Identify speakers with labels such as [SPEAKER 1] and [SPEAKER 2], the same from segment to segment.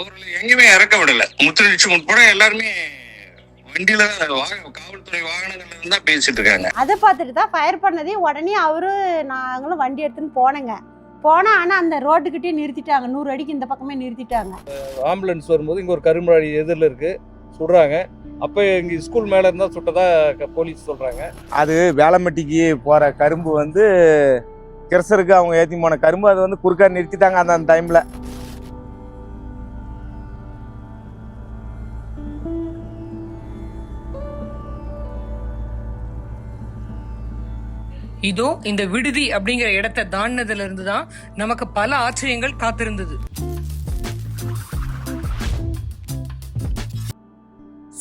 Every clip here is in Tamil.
[SPEAKER 1] அவர்களை எங்கேயுமே இறக்க விடல. முத்துலட்சுமி உட்பட எல்லாருமே வண்டியில காவல்துறை வாகனங்கள்ல இருந்தா பேசிட்டு இருக்காங்க.
[SPEAKER 2] அதை பார்த்துட்டு தான் ஃபயர் பண்ணதையும் உடனே அவரு நாங்களும் வண்டி எடுத்துன்னு போனேங்க. போனால் ஆனால் அந்த ரோட்டுக்கிட்டே நிறுத்திட்டாங்க. நூறு அடிக்கு இந்த பக்கமே நிறுத்திட்டாங்க.
[SPEAKER 3] ஆம்புலன்ஸ் வரும்போது இங்கே ஒரு கரும்புராடி எதிரில் இருக்குது சுடுறாங்க. அப்போ இங்கே ஸ்கூல் மேலே இருந்தால் சுட்டதா போலீஸ் சொல்கிறாங்க
[SPEAKER 4] அது வேளம்பட்டிக்கு போகிற கரும்பு வந்து கிரசருக்கு அவங்க ஏற்றி போன கரும்பு அது வந்து குறுக்கா நிறுத்திட்டாங்க அந்த அந்த டைமில்
[SPEAKER 5] இதோ இந்த விடுதி அப்படிங்கிற இடத்தை தாண்டினதுல இருந்து தான் நமக்கு பல ஆச்சரியங்கள் காத்திருந்தது.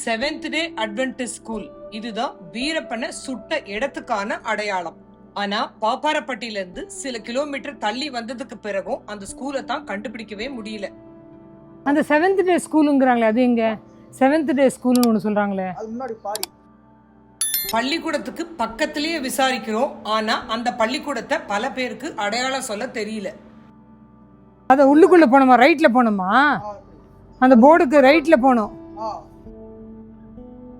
[SPEAKER 5] செவன்த் டே அட்வென்டிஸ் ஸ்கூல் இதுதான் வீரப்பனை சுட்ட இடத்துக்கான அடையாளம். ஆனா பாப்பாரப்பட்டியில இருந்து சில கிலோமீட்டர் தள்ளி வந்ததுக்கு பிறகும் அந்த ஸ்கூலை தான் கண்டுபிடிக்கவே முடியல.
[SPEAKER 6] அந்த செவன்த் டே ஸ்கூலுங்கிறாங்களே அது எங்க? செவன்த் டே ஸ்கூல்னு ஒன்று சொல்றாங்களே.
[SPEAKER 5] பள்ளிக்கூடத்துக்கு பக்கத்திலேயே விசாரிக்கிறோம். ஆனா அந்த பள்ளிக்கூடத்தை பல பேருக்கு அடையாளம் சொல்ல தெரியல.
[SPEAKER 6] அதை உள்ளுக்குள்ள போனோமா? ரைட்ல போனோமா? அந்த போர்டுக்கு ரைட்ல போனோம்.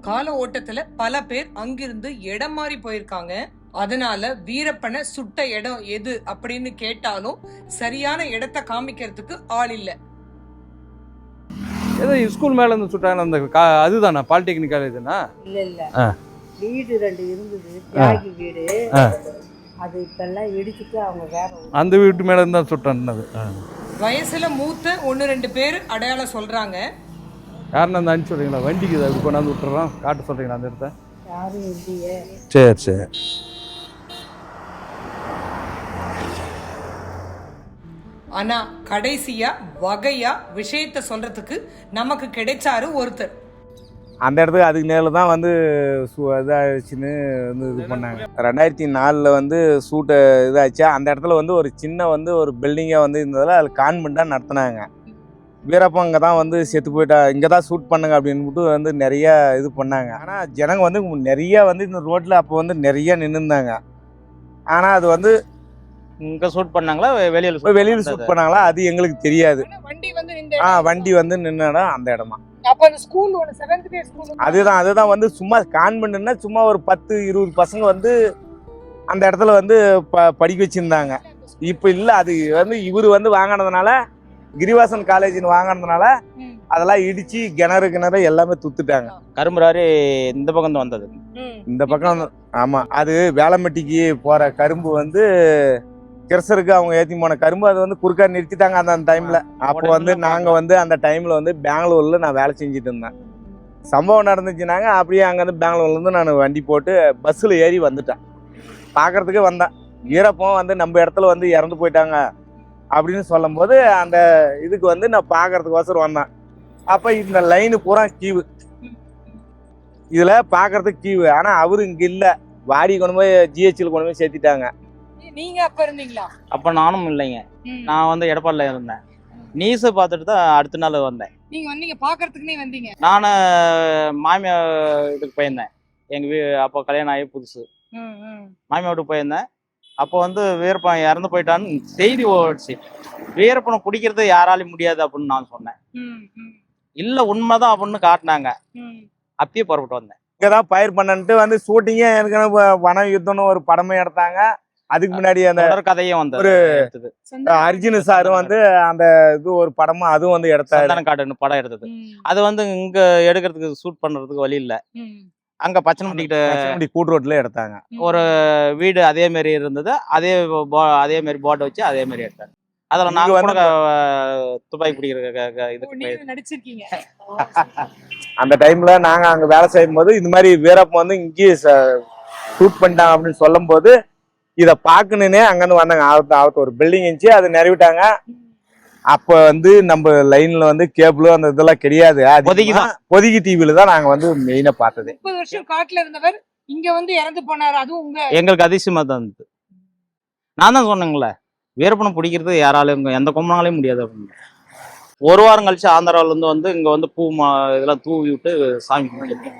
[SPEAKER 5] கால ஓட்டத்துல பல பேர் அங்கிருந்து இடம் மாறி போயிருக்காங்க. அதனால வீரப்பனை சுட்ட இடம் எது அப்படின்னு கேட்டாலும் சரியான இடத்தை காமிக்கிறதுக்கு ஆள் இல்ல.
[SPEAKER 3] ஏதோ ஸ்கூல் மேலே இருந்து சுட்டாங்க அந்த கா அதுதானா? பாலிடெக்னிக் காலேஜ்னா
[SPEAKER 7] இல்ல இல்ல.
[SPEAKER 3] ஆ.
[SPEAKER 7] வீடு ரெண்டு இருந்தது. தியாகி வீடு. அது இப்பெல்லாம் இடிச்சிட்டு அவங்க வேற.
[SPEAKER 3] அந்த வீட்டு மேலே இருந்தால் சுட்டானது
[SPEAKER 5] வயசுல மூத்த ஒன்னு ரெண்டு பேர் அடையாளம் சொல்றாங்க.
[SPEAKER 3] யாருன்னு அந்த அனுப்பிச்சு விட்றீங்களா வண்டிக்கு இதை இது கொண்டாந்து விட்டுறோம் காட்ட சொல்கிறீங்களா அந்த இடத்த?
[SPEAKER 7] யாரும் இல்லையே.
[SPEAKER 3] சரி சரி.
[SPEAKER 5] ஆனால் கடைசியாக வகையாக விஷயத்த சொல்கிறதுக்கு நமக்கு கிடைச்சாரு ஒருத்தர்.
[SPEAKER 4] அந்த இடத்துக்கு அதுக்கு நேரில் தான் வந்து சு இதாகிடுச்சின்னு வந்து இது பண்ணாங்க. ரெண்டாயிரத்தி நாலில் வந்து சூட்டை இதாச்சு. அந்த இடத்துல வந்து ஒரு சின்ன வந்து ஒரு பில்டிங்காக வந்து இருந்ததில் அதில் கான்வெண்ட்டாக நடத்துனாங்க. வீரப்பம் இங்கே தான் வந்து செத்து போயிட்டா இங்கே தான் ஷூட் பண்ணுங்க அப்படின்ட்டு வந்து நிறையா இது பண்ணாங்க. ஆனால் ஜனங்க வந்து நிறையா வந்து இந்த ரோட்டில் அப்போ வந்து நிறையா நின்றுந்தாங்க ஆனால் அது வந்து
[SPEAKER 8] இங்க ஷூட் பண்ணாங்களா? வெளியில
[SPEAKER 4] இப்போ வெளியில் ஷூட் பண்ணாங்களா? அது எங்களுக்கு தெரியாது.
[SPEAKER 5] வண்டி வந்து
[SPEAKER 4] ஆ வண்டி வந்து நின்ன அந்த இடம். தான் அதுதான் அதுதான் வந்து சும்மா கான்வென்ட்னா சும்மா ஒரு பத்து இருபது பசங்க வந்து அந்த இடத்துல வந்து ப படிக்க வச்சுருந்தாங்க. இப்போ இல்லை அது வந்து இவர் வந்து வாங்கினதுனால கிரிவாசன் காலேஜ்னு வாங்கினதுனால அதெல்லாம் இடிச்சு கிணறு கிணறு எல்லாமே துத்துட்டாங்க.
[SPEAKER 8] கரும்புறாரு இந்த பக்கம் தான் வந்தது.
[SPEAKER 4] இந்த பக்கம் ஆமாம் அது வேளம்பட்டிக்கு போகிற கரும்பு வந்து கிரசருக்கு அவங்க ஏற்றி போன கரும்பு அது வந்து குறுக்கா நிறுத்திட்டாங்க அந்த அந்த டைமில் அப்போ வந்து நாங்கள் வந்து அந்த டைமில் வந்து பெங்களூரில் நான் வேலை செஞ்சுட்டு இருந்தேன். சம்பவம் நடந்துச்சுனாங்க அப்படியே அங்கேருந்து பெங்களூர்லேருந்து நான் வண்டி போட்டு பஸ்ஸில் ஏறி வந்துட்டேன். பார்க்கறதுக்கு வந்தேன். வீரப்பம் வந்து நம்ம இடத்துல வந்து இறந்து போயிட்டாங்க அப்படின்னு சொல்லும்போது அந்த இதுக்கு வந்து நான் பார்க்கறதுக்கோசரம் வந்தேன். அப்போ இந்த லைனு பூரா கீவு. இதில் பார்க்கறதுக்கு கீவு. ஆனால் அவரு இங்கே இல்லை. வாடி கொண்டு போய் ஜிஹெச்சில் கொண்டு போய் சேர்த்திட்டாங்க.
[SPEAKER 5] நீங்க அப்ப இருந்தீங்களா?
[SPEAKER 8] அப்ப நானும் இல்லைங்க. நான் வந்து எடப்பாடில இருந்தேன். நியூஸ் பார்த்துட்டு தான் அடுத்த நாள் வந்தேன்.
[SPEAKER 5] நீங்க வந்தீங்க பாக்குறதுக்குனே வந்தீங்க.
[SPEAKER 8] நான் மாமியார் வீட்டுக்கு போயிருந்தேன். எங்க வீ அப்போ கல்யாணம் ஆகி புதுசு. மாமியார் வீட்டுக்கு போயிருந்தேன். அப்போ வந்து வீரப்பன் இறந்து போயிட்டான்னு செய்தி ஓடிச்சு. வீரப்பனை பிடிக்கிறது யாராலையும் முடியாது அப்படின்னு நான் சொன்னேன். இல்ல உண்மைதான் அப்படின்னு காட்டினாங்க. அப்பயே புறப்பட்டு வந்தேன்.
[SPEAKER 4] இங்கே தான் பயிர் பண்ணன்ட்டு வந்து ஷூட்டிங்கே எனக்கு வன யுத்தம்னு ஒரு படமே எடுத்தாங்க. அதுக்கு முன்னாடி அந்த
[SPEAKER 8] கதையும் வந்தது.
[SPEAKER 4] ஒரு-
[SPEAKER 8] எடுத்தது.
[SPEAKER 4] அர்ஜுன் சாரும் வந்து அந்த இது ஒரு படமும் அதுவும் வந்து எடுத்தாரு
[SPEAKER 8] காடுன்னு படம் எடுத்தது. அது வந்து இங்க எடுக்கிறதுக்கு ஷூட் பண்றதுக்கு வழி இல்ல. அங்க பச்சனப்பட்டி கிட்ட
[SPEAKER 4] ரோட்ல எடுத்தாங்க.
[SPEAKER 8] ஒரு வீடு அதே மாதிரி இருந்தது. அதே போ- அதே மாதிரி போர்டு வச்சு அதே மாதிரி எடுத்தாங்க. அதுல நாங்க
[SPEAKER 4] வந்து-
[SPEAKER 8] துப்பாக்கி பிடிக்கிற.
[SPEAKER 5] நடிச்சிருக்கீங்க.
[SPEAKER 4] அந்த டைம்ல நாங்க அங்க வேலை செய்யும் போது இந்த மாதிரி வீரப்பன் வந்து இங்கேயே ஷூட் பண்ணிட்டாங்க அப்படின்னு சொல்லும் போது இதை பார்க்கணுன்னே அங்கேருந்து வந்தாங்க. ஆபத்து ஆபத்து ஒரு பில்டிங் இருந்துச்சு அதை நிறைவிட்டாங்க. அப்ப வந்து நம்ம லைன்ல வந்து கேபிளும் அந்த இதெல்லாம் கிடையாது.
[SPEAKER 8] பொதிகை
[SPEAKER 4] டிவில தான் நாங்க வந்து மெயினா பார்த்தது.
[SPEAKER 5] முப்பது வருஷம் காட்டுல இருந்தவர் இங்க வந்து இறந்து போனாரு. அதுவும் உங்க
[SPEAKER 8] எங்களுக்கு அதிசயமா தான் இருந்தது. நான் தான் சொன்னேங்களே வீரப்பனை பிடிக்கிறது யாராலையும் இங்க எந்த கொம்பனாலையும் முடியாது அப்படின்னு. ஒரு வாரம் கழிச்சு ஆந்திராவுல இருந்து வந்து இங்க வந்து பூ மா இதெல்லாம் தூவி விட்டு சாமி கும்பிட்டு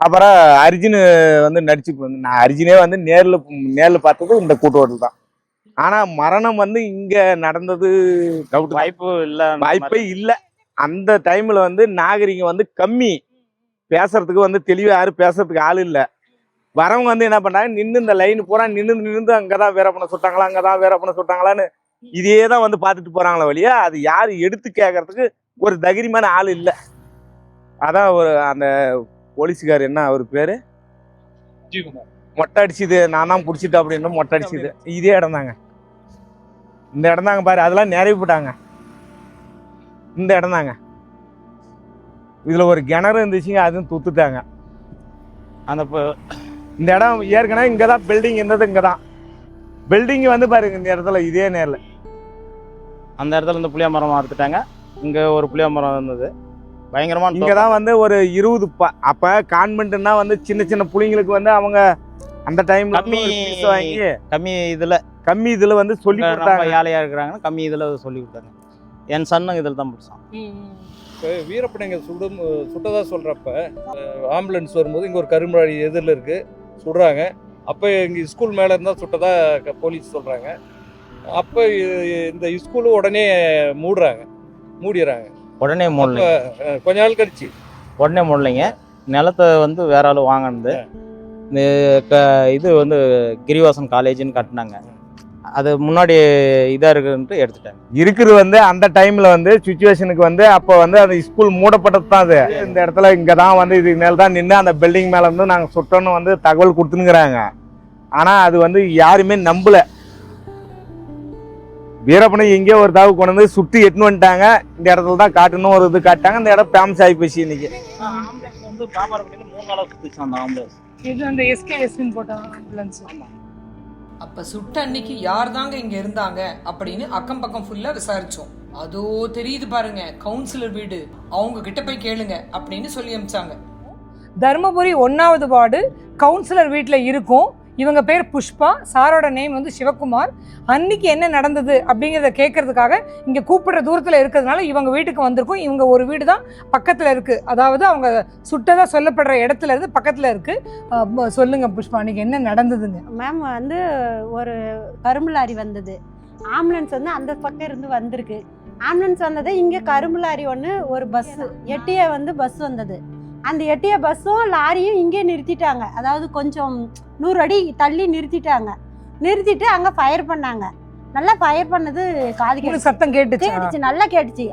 [SPEAKER 4] அப்புறம் அர்ஜுன் வந்து நடிச்சு நான் அர்ஜுனே வந்து நேர்ல நேர்ல பார்த்தது இந்த கூட்டோட்டல் தான். ஆனா மரணம் வந்து இங்க நடந்தது டவுட்
[SPEAKER 8] வாய்ப்பு இல்ல
[SPEAKER 4] வாய்ப்பே இல்ல. அந்த டைம்ல வந்து நாகரிகம் வந்து கம்மி. பேசுறதுக்கு வந்து தெளிவா யாரும் பேசுறதுக்கு ஆள் இல்லை. வரவங்க வந்து என்ன பண்ணாங்க நின்று இந்த லைன் பூரா நின்று நின்று அங்கதான் வீரப்பனை சுட்டாங்களா அங்கதான் வீரப்பனை சுட்டாங்களான்னு இதே தான் வந்து பார்த்துட்டு போறாங்களே வழியா அது யாரு எடுத்து கேட்கறதுக்கு ஒரு தைரியமான ஆள் இல்லை. அதான் ஒரு அந்த போலீஸுக்கார் என்ன அவர் பேரு? மொட்டை அடிச்சுது நான் பிடிச்சிட்டு அப்படின்னு மொட்டை அடிச்சுது இதே இடம் தாங்க இந்த இடம் தாங்க பாரு அதெல்லாம் நிறைவு போட்டாங்க. இந்த இடம் தாங்க இதுல ஒரு கிணறு இருந்துச்சுங்க அதுவும் துத்துட்டாங்க.
[SPEAKER 8] அந்த
[SPEAKER 4] இந்த இடம் ஏற்கனவே இங்கே தான் பில்டிங் இருந்தது இங்கே தான் பில்டிங் வந்து பாருங்க இந்த இடத்துல இதே நேரில்.
[SPEAKER 8] அந்த இடத்துல இருந்து புளிய மரம் அறுத்துட்டாங்க. இங்க ஒரு புளிய மரம் இருந்தது. பயங்கரமான
[SPEAKER 4] இங்கே தான் வந்து ஒரு இருபது ப அப்போ கான்வென்ட்னா வந்து சின்ன சின்ன புள்ளைங்களுக்கு வந்து அவங்க அந்த டைம்ல
[SPEAKER 8] கம்மி
[SPEAKER 4] வாங்கி
[SPEAKER 8] கம்மி இதுல
[SPEAKER 4] கம்மி இதில் வந்து சொல்லி கொடுத்தாங்க.
[SPEAKER 8] ஏழையா இருக்கிறாங்க கம்மி இதுல சொல்லி கொடுத்தாங்க. என் சன்னும் இதில் தான் படிச்சான்.
[SPEAKER 3] இப்போ வீரப்பனை இங்கே சுடும் சுட்டதா சொல்கிறப்ப ஆம்புலன்ஸ் வரும்போது இங்கே ஒரு கரும்புராடி எதிரில் இருக்குது சுடுறாங்க. அப்போ இங்கே ஸ்கூல் மேலே இருந்தால் சுட்டதா க- போலீஸ் சொல்கிறாங்க அப்போ இந்த ஸ்கூலு உடனே மூடுறாங்க மூடிடுறாங்க.
[SPEAKER 8] உடனே மூடல
[SPEAKER 3] கொஞ்ச நாள் கழிச்சு.
[SPEAKER 8] உடனே மூடலைங்க. நிலத்தை வந்து வேற ஆள் வாங்கினது. இது வந்து கிரிவாசன் காலேஜ்னு கட்டினாங்க. அது முன்னாடி இதாக இருக்குன்ட்டு எடுத்துட்டாங்க.
[SPEAKER 4] இருக்குது வந்து அந்த டைம்ல வந்து சுச்சுவேஷனுக்கு வந்து அப்போ வந்து அந்த ஸ்கூல் மூடப்பட்டது தான் அது. இந்த இடத்துல இங்கே தான் வந்து இதுக்கு மேலே தான் நின்று அந்த பில்டிங் மேலே இருந்து நாங்கள் சுட்டோன்னு வந்து தகவல் கொடுத்துனுங்கிறாங்க ஆனால் அது வந்து யாருமே நம்பல. வீரப்பனை எங்கேயோ ஒரு தகவல் கொண்டு வந்து சுற்றி எட்டுன்னு வந்துட்டாங்க. இந்த இடத்துல தான் காட்டணும் ஒரு இது காட்டாங்க இந்த இடம் ஃபேமஸ் ஆகி போச்சு இன்னைக்கு.
[SPEAKER 8] வந்து பாமரப்பட்டியில் மூணு நாளாக சுற்றிச்சு அந்த ஆம்புலன்ஸ்
[SPEAKER 6] இது அந்த எஸ்கேஎஸ்ன்னு போட்ட ஆம்புலன்ஸ்
[SPEAKER 5] அப்ப சுட்ட அன்னைக்கு யார் தாங்க இங்க இருந்தாங்க அப்படின்னு அக்கம் பக்கம் ஃபுல்லா விசாரிச்சோம். அதோ தெரியுது பாருங்க கவுன்சிலர் வீடு. அவங்க கிட்ட போய் கேளுங்க அப்படின்னு சொல்லி அமிச்சாங்க.
[SPEAKER 6] தருமபுரி ஒன்றாவது வார்டு கவுன்சிலர் வீட்டில் இருக்கும். இவங்க பேர் புஷ்பா சாரோட நேம் வந்து சிவகுமார். அன்னைக்கு என்ன நடந்தது அப்படிங்கிறத கேட்கறதுக்காக இங்கே கூப்பிடுற தூரத்தில் இருக்கிறதுனால இவங்க வீட்டுக்கு வந்திருக்கும். இவங்க ஒரு வீடு தான் பக்கத்தில் இருக்குது அதாவது அவங்க சுட்டதாக சொல்லப்படுற இடத்துல இருந்து பக்கத்தில் இருக்குது சொல்லுங்க புஷ்பா அன்னைக்கு என்ன நடந்ததுங்க?
[SPEAKER 2] மேம் வந்து ஒரு கரும்பு லாரி வந்தது. ஆம்புலன்ஸ் வந்து அந்த பக்கம் இருந்து வந்திருக்கு. ஆம்புலன்ஸ் வந்தது இங்கே கரும்பு லாரி ஒன்று ஒரு பஸ்ஸு எட்டியே வந்து பஸ் வந்தது. அந்த எட்டிய பஸ்ஸும் லாரியும் இங்கே நிறுத்திட்டாங்க. அதாவது கொஞ்சம் நூறு அடி தள்ளி நிறுத்திட்டாங்க. நிறுத்திட்டு அங்கே ஃபயர் பண்ணாங்க. நல்லா ஃபயர் பண்ணது காது கேட்டுச்சு.
[SPEAKER 6] சத்தம் கேட்டுச்சு?
[SPEAKER 2] கேட்டுச்சு நல்லா கேட்டுச்சு.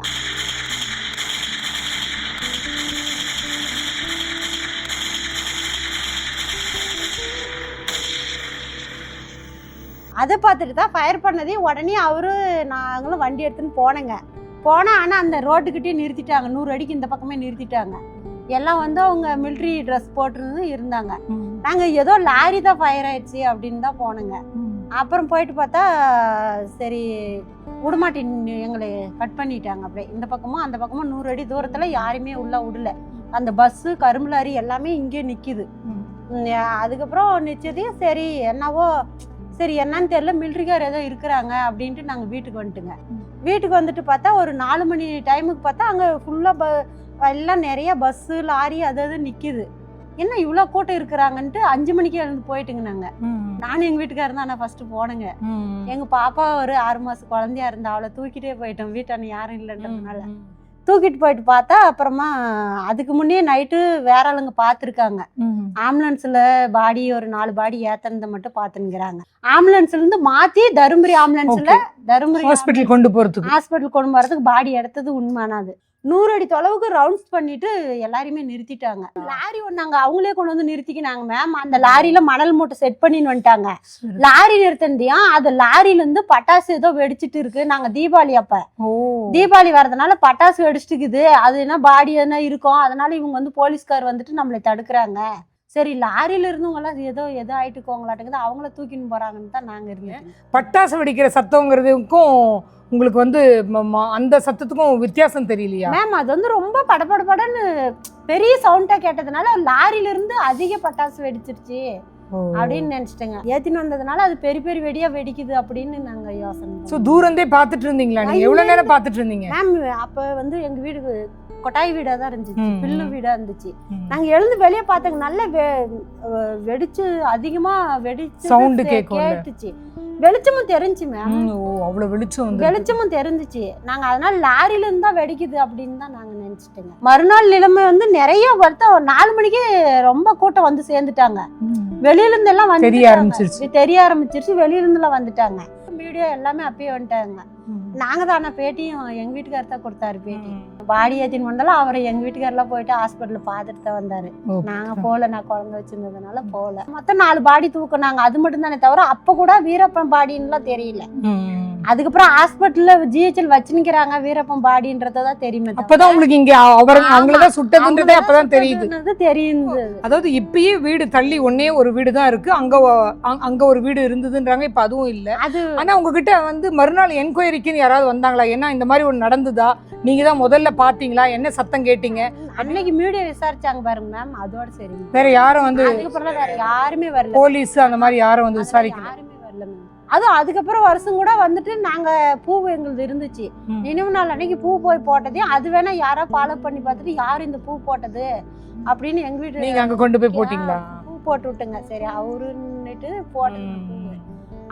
[SPEAKER 2] அதை பார்த்துட்டு தான் ஃபயர் பண்ணதே உடனே அவரு நாங்களும் வண்டி எடுத்துன்னு போனேங்க. போனால் ஆனால் அந்த ரோட்டுக்கிட்டே நிறுத்திட்டாங்க. நூறு அடிக்கு இந்த பக்கமே நிறுத்திட்டாங்க. எல்லாம் வந்து அவங்க மிலிட்ரி ட்ரெஸ் போட்டிருந்து இருந்தாங்க. நாங்கள் ஏதோ லாரி தான் ஃபயர் ஆயிடுச்சு அப்படின்னு தான் போனோங்க. அப்புறம் போயிட்டு பார்த்தா சரி விடமாட்டி எங்களை கட் பண்ணிட்டாங்க அப்படியே. இந்த பக்கமும் அந்த பக்கமும் நூறு அடி தூரத்தில் யாருமே உள்ள விடல அந்த பஸ்ஸு கரும்பு லாரி எல்லாமே இங்கே நிற்கிது அதுக்கப்புறம் நிச்சயத்தையும் சரி என்னவோ சரி என்னன்னு தெரியல மிலிட்ரிக்கார் ஏதோ இருக்கிறாங்க அப்படின்ட்டு நாங்கள் வீட்டுக்கு வந்துட்டுங்க. வீட்டுக்கு வந்துட்டு பார்த்தா ஒரு நாலு மணி டைமுக்கு பார்த்தா அங்கே ஃபுல்லாக ப எல்லாம் நிறைய பஸ்ஸு லாரி அது அது நிற்கிது என்ன இவ்வளோ கூட்டம் இருக்கிறாங்கன்ட்டு அஞ்சு மணிக்கு எழுந்து போயிட்டுங்க நாங்கள் நானும் எங்கள் வீட்டுக்காரர் தான் நான் ஃபஸ்ட்டு போனேங்க. எங்கள் பாப்பா ஒரு ஆறு மாதம் குழந்தையா இருந்தா அவளை தூக்கிட்டே போயிட்டோம். வீட்டான யாரும் இல்லைன்றதுனால. தூக்கிட்டு போயிட்டு பார்த்தா அப்புறமா அதுக்கு முன்னே நைட்டு வேற ஆளுங்க பார்த்துருக்காங்க. ஆம்புலன்ஸில் பாடி ஒரு நாலு பாடி ஏத்துறத மட்டும் பார்த்துங்கிறாங்க ஆம்புலன்ஸ்ல இருந்து மாற்றி தருமபுரி ஆம்புலன்ஸில் தருமபுரி
[SPEAKER 6] ஹாஸ்பிட்டல் கொண்டு போகிறதுக்கு
[SPEAKER 2] ஹாஸ்பிட்டல் கொண்டு வரதுக்கு பாடி எடுத்தது உண்மையானது. நூறு அடி தொலைவுக்கு ரவுண்ட்ஸ் பண்ணிட்டு எல்லாரையுமே நிறுத்திட்டாங்க. லாரி ஒண்ணாங்க அவங்களே கொண்டு வந்து நிறுத்திக்கினாங்க மேம் அந்த லாரியில மணல் மூட்டை செட் பண்ணின்னு வந்துட்டாங்க. லாரி நிறுத்தியா அது லாரில இருந்து பட்டாசு ஏதோ வெடிச்சிட்டு இருக்கு. நாங்க தீபாவளி அப்ப. தீபாவளி வரதுனால பட்டாசு வெடிச்சிட்டுக்குது அது என்ன பாடி என்ன இருக்கும்? அதனால இவங்க வந்து போலீஸ்கார் வந்துட்டு நம்மளை தடுக்கிறாங்க. சரி லாரியில இருந்தவங்க எல்லாம் ஏதோ ஏதோ ஆயிட்டுக்கோங்களாட்டுக்குது அவங்கள தூக்கின்னு போறாங்கன்னு தான் நாங்க இருந்தோம்.
[SPEAKER 6] பட்டாசு வெடிக்கிற சத்தங்கிறதுக்கும் உங்களுக்கு வந்து அந்த சத்தத்துக்கும் வித்தியாசம் தெரியலையா?
[SPEAKER 2] மேம் அது வந்து ரொம்ப படபடபடன்னு பெரிய சவுண்டா கேட்டதுனால லாரில இருந்து அதிக பட்டாசு வெடிச்சிருச்சு. அப்படின்னு நினைச்சிட்டேங்க. ஏத்தின்னு வந்ததுனால அது பெரிய பெரிய வெடியா வெடிக்குது அப்படின்னு நாங்க யோசனை
[SPEAKER 6] ஸோ தூரந்தே பார்த்துட்டு இருந்தீங்களா நீங்க? எவ்வளவு நேரம் பார்த்துட்டு இருந்தீங்க?
[SPEAKER 2] மேம் அப்ப வந்து எங்க வீடு கொட்டாய் வீடா தான் இருந்துச்சு. பில்லு. வீடா இருந்துச்சு. நாங்க எழுந்து வெளியே பார்த்தோங்க. நல்ல வெ- வெடிச்சு அதிகமா வெடிச்சு
[SPEAKER 6] கேக்கும்ல.
[SPEAKER 2] கேட்டுச்சு. வெளிச்சமும் தெரிஞ்சு மேம்
[SPEAKER 6] அவ்வளவு வெளிச்சம் வந்து.
[SPEAKER 2] வெளிச்சமும் தெரிஞ்சுச்சு. நாங்க அதனால லாரில இருந்து தான் வெடிக்குது அப்படின்னு தான் நாங்க நினைச்சிட்டோங்க. மறுநாள் நிலைமை வந்து நிறைய வருத்தம் நாலு மணிக்கு ரொம்ப கூட்டம் வந்து சேர்ந்துட்டாங்க. வெளியில இருந்து எல்லாம் வந்து
[SPEAKER 6] தெரிய ஆரம்பிச்சிருச்சு.
[SPEAKER 2] தெரிய ஆரம்பிச்சிருச்சு வெளியில இருந்து எல்லாம் வந்துட்டாங்க. வீடியோ எல்லாமே அப்பயே வந்துட்டாங்க. நாங்க தான் பேட்டியும் எங்க வீட்டுக்காரர் தான் கொடுத்தாரு பேட்டி. பாடி ஏத்தின்னு வந்தாலும் அவரை எங்க வீட்டுக்காரெல்லாம் போயிட்டு ஹாஸ்பிட்டல்ல பார்த்துட்டு தான் வந்தாரு. நாங்க போகல நான் குழந்தை வச்சிருந்ததுனால போகல. மொத்தம் நாலு பாடி தூக்குனாங்க. அது மட்டும் தானே தவிர அப்ப கூட வீரப்பன் பாடின்னுலாம் தெரியல. அதுக்கப்புறம் ஹாஸ்பிட்டல்ல ஜிஹெச்எல் வச்சு நிக்கிறாங்க வீரப்பன் பாடின்றதான் தெரியுமே தவிர.
[SPEAKER 6] அப்பதான் உங்களுக்கு இங்க அவர். அவங்களதான் சுட்டதுன்றதே அப்பதான் தெரியுது.
[SPEAKER 2] தெரியுது.
[SPEAKER 6] அதாவது இப்பயே வீடு தள்ளி ஒன்னே ஒரு வீடு தான் இருக்கு. அங்க அங்க- ஒரு வீடு இருந்ததுன்றாங்க இப்ப அதுவும் இல்ல.
[SPEAKER 2] அது
[SPEAKER 6] ஆனா உங்ககிட்ட வந்து மறுநாள் என்கொயரிக்குன்னு யாராவது வந்தாங்களா? ஏன்னா இந்த மாதிரி ஒண்ணு நடந்ததா? நீங்க தான் முதல்ல பாத்தீங்களா? என்ன சத்தம் கேட்டீங்க?
[SPEAKER 2] அன்னைக்கு மீடியா விசாரிச்சாங்க பாருங்க மேம் அதோட சரி.
[SPEAKER 6] வேற யாரும் வந்து
[SPEAKER 2] அதுக்கப்புறம் வேற யாருமே வரல.
[SPEAKER 6] போலீஸ் அந்த மாதிரி யாரும் வந்து விசாரிக்கல.
[SPEAKER 2] அதுவும் அதுக்கப்புறம் வருஷம் கூட வந்துட்டு நாங்க பூ எங்களுது இருந்துச்சு. நினைவு நாள் அன்னைக்கு பூ போய் போட்டதையும் அது வேணா யாரோ ஃபாலோ பண்ணி பார்த்துட்டு யார் இந்த பூ போட்டது அப்படின்னு எங்க வீட்டு
[SPEAKER 6] நீங்க அங்க கொண்டு போய் போட்டீங்களா?
[SPEAKER 2] பூ போட்டு விட்டுங்க. சரி அவருன்னுட்டு போட்டது
[SPEAKER 6] ம்.
[SPEAKER 2] பூ.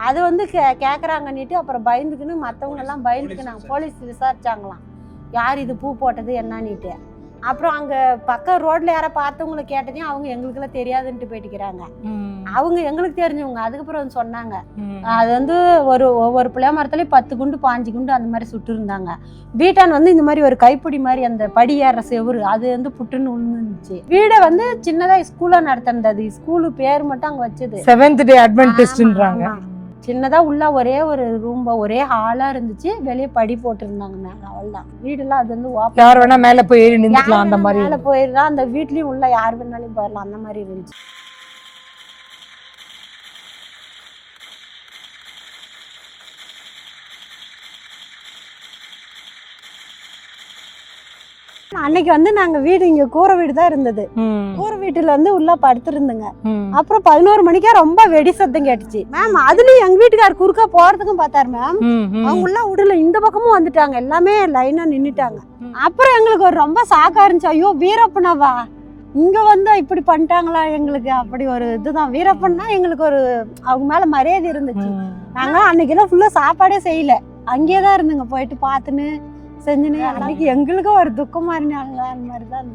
[SPEAKER 2] அது வந்து கே- கேக்குறாங்கன்னுட்டு அப்புறம் பயந்துக்குன்னு மத்தவங்க எல்லாம் பயந்துக்குனாங்க. போலீஸ் விசாரிச்சாங்களாம். யார் இது பூ போட்டது என்னன்னுட்டு. அப்புறம் அங்க பக்கம் ரோட்ல யாரோ பார்த்தவங்களை கேட்டதையும் அவங்க எங்களுக்கெல்லாம் தெரியாதுன்ட்டு போயிட்டுக்கிறாங்க. அவங்க எங்களுக்கு தெரிஞ்சவங்க. அதுக்கப்புறம் சொன்னாங்க. அது வந்து ஒரு ஒவ்வொரு பிள்ளை மரத்துலயும் பத்து குண்டு பாஞ்சு குண்டு அந்த மாதிரி சுட்டு இருந்தாங்க. வீட்டான் வந்து இந்த மாதிரி ஒரு கைப்பிடி மாதிரி அந்த படி ஏற செவுரு அது வந்து புட்டுன்னு விழுந்துருந்துச்சு வீடை வந்து சின்னதா ஸ்கூலா நடத்தினது ஸ்கூலு பேர் மட்டும் அங்க வச்சது.
[SPEAKER 6] செவன்த் டே அட்வென்டிஸ்ட்ன்றாங்க
[SPEAKER 2] ஆமா, ஆமா. சின்னதா உள்ள ஒரே ஒரு ரூம் ஒரே ஹாலா இருந்துச்சு வெளியே படி போட்டிருந்தாங்க மேல அவ்வளவுதான் வீடெல்லாம் அது வந்து open.
[SPEAKER 6] யார் வேணா மேல போய் ஏறி நின்றுக்கலாம் அந்த மாதிரி
[SPEAKER 2] மேல போயிடலாம் அந்த வீட்லயும் உள்ள யார் வேணாலும் போயிடலாம் அந்த மாதிரி இருந்துச்சு அன்னைக்கு வந்து நாங்க வீடு இங்க கூரை வீடு தான் இருந்தது. கூரை வீட்டுல வந்து உள்ள படுத்திருந்தோங்க. அப்புறம் பதினோரு மணிக்கா ரொம்ப வெடி சத்தம் கேட்டுச்சு. மேம் அதுலயும் எங்க வீட்டுக்கார் குறுக்கா போறதுக்கும் பார்த்தாரு மேம். அவங்க உள்ள விடல இந்த பக்கமும் வந்துட்டாங்க. எல்லாமே லைனா நின்னுட்டாங்க. அப்புறம் எங்களுக்கு ஒரு ரொம்ப சாக்கா இருந்துச்சு. ஐயோ வீரப்பனவா? இங்க வந்தா இப்படி பண்ணிட்டாங்களா எங்களுக்கு? அப்படி ஒரு இதுதான். வீரப்பன்னா எங்களுக்கு ஒரு அவங்க மேல மரியாதை இருந்துச்சு. நாங்க அன்னைக்கெல்லாம் ஃபுல்லா சாப்பாடே செய்யல. அங்கேயே தான் இருந்துங்க. போயிட்டு பார்த்துன்னு செஞ்சுன்னு. அன்னைக்கு எங்களுக்கும் ஒரு துக்கமா இருந்தாங்க அந்த மாதிரி தான்.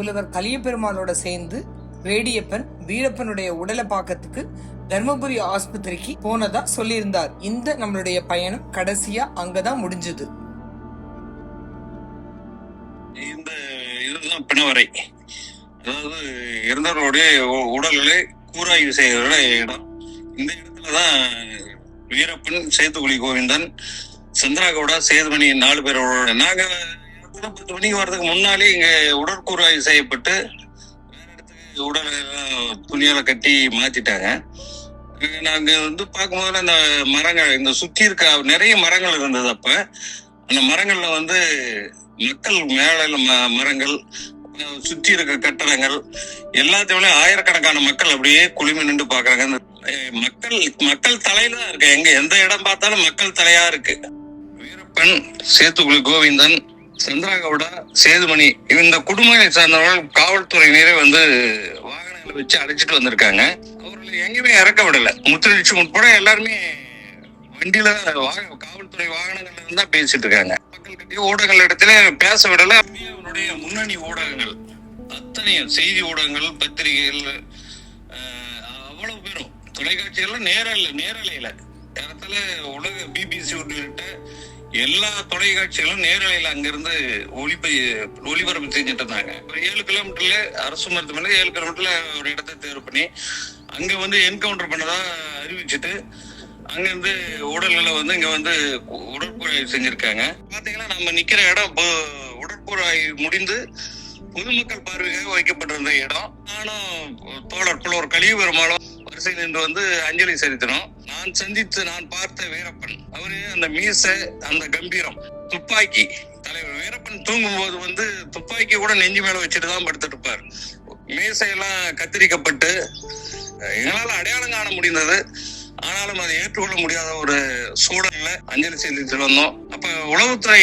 [SPEAKER 5] புலவர் கலியபெருமானோட சேர்ந்து வேடியப்பன் வீரப்பனுடைய உடலை பார்க்கறதுக்கு தர்மபுரி ஆஸ்பத்திரிக்கு போனதா சொல்லியிருந்தார். இந்த நம்மளுடைய பயணம் கடைசியா அங்கதான் முடிஞ்சது.
[SPEAKER 1] இந்த இதுதான் பிணவரை. அதாவது இறந்தவர்களுடைய உடல்களை கூராய்வு செய்கிற இடம். இந்த இடத்துலதான் வீரப்பன் சேத்துக்குழி கோவிந்தன் சந்திராகவுடா சேதுமணி நாலு பேரோட நாங்க பத்து மணிக்கு வர்றதுக்கு முன்னாலே இங்க உடற்கூராய்வு செய்யப்பட்டு உடல் இடத்துக்கு எல்லாம் துணியால கட்டி மாத்திட்டாங்க. நாங்க வந்து பார்க்கும்போது அந்த மரங்கள் இந்த சுத்தி இருக்க நிறைய மரங்கள் இருந்தது அப்ப. அந்த மரங்கள்ல வந்து மக்கள் மேல ம- மரங்கள் சுத்தி இருக்க கட்டடங்கள் எல்லாத்தையும் ஆயிரக்கணக்கான மக்கள் அப்படியே குழுமி நின்று பாக்குறாங்க அந்த, மக்கள் மக்கள் தலையில தான் இருக்கு. எங்க எந்த இடம் பார்த்தாலும் மக்கள் தலையா இருக்கு. வீரப்பன் சேத்துக்குழி கோவிந்தன் சந்திராகவுடா சேதுமணி இந்த குடும்பங்களை சார்ந்தவர்கள் காவல்துறையினரே வந்து வாகனங்களை வச்சு அழைச்சிட்டு வந்திருக்காங்க. அவர்களை எங்கேயுமே இறக்க விடல. முத்துலட்சுமி உட்பட எல்லாருமே வண்டியில காவல்துறை வாகனங்கள்ல இருந்தா பேசிட்டு இருக்காங்க. மக்கள் கிட்டயும் ஊடகங்கள் இடத்துல பேச விடல. அவருடைய முன்னணி ஊடகங்கள் அத்தனையும் செய்தி ஊடகங்கள் பத்திரிகைகள் அவ்வளவு பேரும். தொலைக்காட்சிகள்ல நேரல நேரலையில. இடத்துல உலக பிபிசி உள்ளிட்ட எல்லா தொலைக்காட்சிகளும் நேரலையில அங்கிருந்து ஒளிப்பை ஒளிபரப்பு செஞ்சுட்டு இருந்தாங்க. ஒரு ஏழு கிலோமீட்டர்ல அரசு மருத்துவமனை ஏழு கிலோமீட்டர்ல ஒரு இடத்தை தேர்வு பண்ணி அங்க வந்து என்கவுண்டர் பண்ணதா அறிவிச்சிட்டு அங்கிருந்து உடல்களை வந்து இங்க வந்து உடற்புழாய்வு செஞ்சிருக்காங்க. பாத்தீங்கன்னா நம்ம நிக்கிற இடம் இப்போ முடிந்து பொதுமக்கள் பார்வைக்காக வைக்கப்பட்டிருந்த இடம். நானும் தோழர் புலவர் கழிவு பெருமாளும் வரிசை நின்று வந்து அஞ்சலி செலுத்தினோம். நான் சந்தித்து நான் பார்த்த வீரப்பன் அவரு அந்த மீச அந்த கம்பீரம் துப்பாக்கி. தலைவர் வீரப்பன் தூங்கும் போது வந்து துப்பாக்கி கூட நெஞ்சு மேல வச்சுட்டு தான் படுத்துட்டு இருப்பார். மீசையெல்லாம் கத்திரிக்கப்பட்டு எங்களால அடையாளம் காண முடிந்தது. ஆனாலும் அதை ஏற்றுக்கொள்ள முடியாத ஒரு சூழல்ல அஞ்சலி செலுத்திட்டு வந்தோம் அப்ப உளவுத்துறை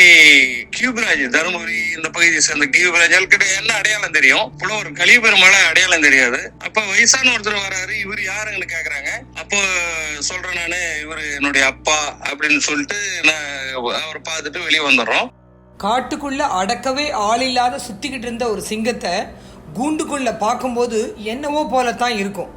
[SPEAKER 1] கியூபிராஜ் தருமபுரி இந்த பகுதியை சேர்ந்த கியூபிராஜ் கிட்ட என்ன அடையாளம் தெரியும்? புலவர் கலிபெருமாள அடையாளம் தெரியாது. அப்ப வயசான ஒருத்தர் வராரு இவர் யாருங்கன்னு கேக்குறாங்க. அப்போ சொல்றேன் நானு இவர் என்னுடைய அப்பா அப்படின்னு சொல்லிட்டு நான் அவரை பார்த்துட்டு வெளியே வந்துடுறோம்.
[SPEAKER 5] காட்டுக்குள்ள அடக்கவே ஆள் இல்லாத சுத்திக்கிட்டு இருந்த ஒரு சிங்கத்தை கூண்டுக்குள்ள பார்க்கும்போது என்னவோ போலத்தான் இருக்கும்.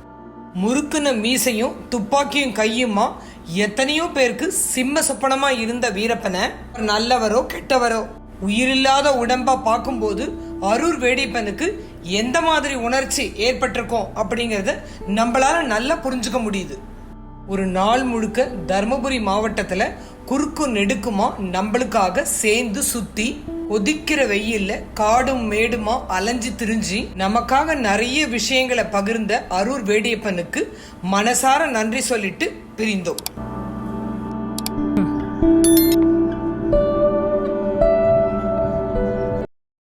[SPEAKER 5] முறுக்குன மீசையும் துப்பாக்கியும் கையுமா? எத்தனையோ பேருக்கு சிம்ம சொப்பனமா இருந்த வீரப்பனை நல்லவரோ கெட்டவரோ உயிரில்லாத உடம்பா பார்க்கும்போது அரூர் வேடிப்பனுக்கு எந்த மாதிரி உணர்ச்சி ஏற்பட்டிருக்கோம் அப்படிங்கறத நம்மளால நல்லா புரிஞ்சுக்க முடியுது. ஒரு நாள் முழுக்க தர்மபுரி மாவட்டத்துல குறுக்கு நெடுக்குமா நம்மளுக்காக சேர்ந்து சுத்தி ஒதிக்கிற வெயில்ல காடும் மேடுமா அலைஞ்சு திரிஞ்சு நமக்காக நிறைய விஷயங்களை பகிர்ந்த அரூர் வேடியப்பனுக்கு மனசார நன்றி சொல்லிட்டு பிரிந்தோம்.